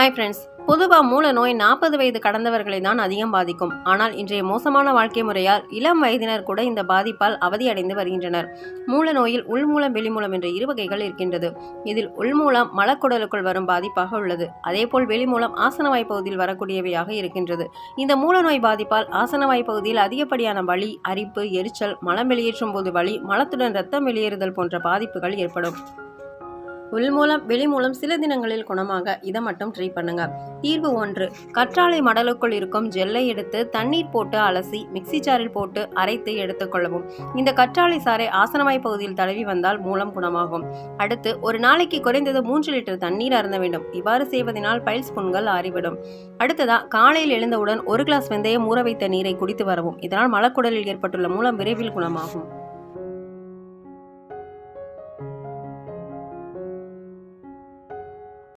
Hi friends பொதுவாக மூல நோய் நாற்பது வயது கடந்தவர்களை தான் அதிகம் பாதிக்கும். ஆனால் இன்றைய மோசமான வாழ்க்கை முறையால் இளம் வயதினர் கூட இந்த பாதிப்பால் அவதியடைந்து வருகின்றனர். மூல நோயில் உள்மூலம் வெளிமூலம் என்ற இரு வகைகள் இருக்கின்றது. இதில் உள்மூலம் மலக்குடலுக்குள் வரும் பாதிப்பாக உள்ளது. அதேபோல் வெளிமூலம் ஆசனவாய் பகுதியில் வரக்கூடியவையாக இருக்கின்றது. இந்த மூல நோய் பாதிப்பால் ஆசனவாய் பகுதியில் அதிகப்படியான வலி அரிப்பு எரிச்சல் மலம் வெளியேற்றும் போது வலி மலத்துடன் ரத்தம் வெளியேறுதல் போன்ற பாதிப்புகள் ஏற்படும். உள்மூலம் வெளிமூலம் சில தினங்களில் குணமாக. இதை மட்டும் ட்ரை பண்ணுங்க. தீர்வு ஒன்று. கற்றாழை மடலுக்குள் இருக்கும் ஜெல்லை எடுத்து தண்ணீர் போட்டு அலசி மிக்ஸி சாரில் போட்டு அரைத்து எடுத்துக்கொள்ளவும் இந்த கற்றாழை சாறை ஆசனவாய் பகுதியில் தடவி வந்தால் மூலம் குணமாகும். அடுத்து ஒரு நாளைக்கு குறைந்தது மூன்று லிட்டர் தண்ணீர் அருந்த வேண்டும். இவ்வாறு செய்வதனால் பைல்ஸ் புண்கள் ஆறிவிடும். அடுத்ததா காலையில் எழுந்தவுடன் ஒரு கிளாஸ் வெந்தயம் ஊற வைத்த நீரை குடித்து வரவும். இதனால் மலக்குடலில் ஏற்பட்டுள்ள மூலம் விரைவில் குணமாகும்.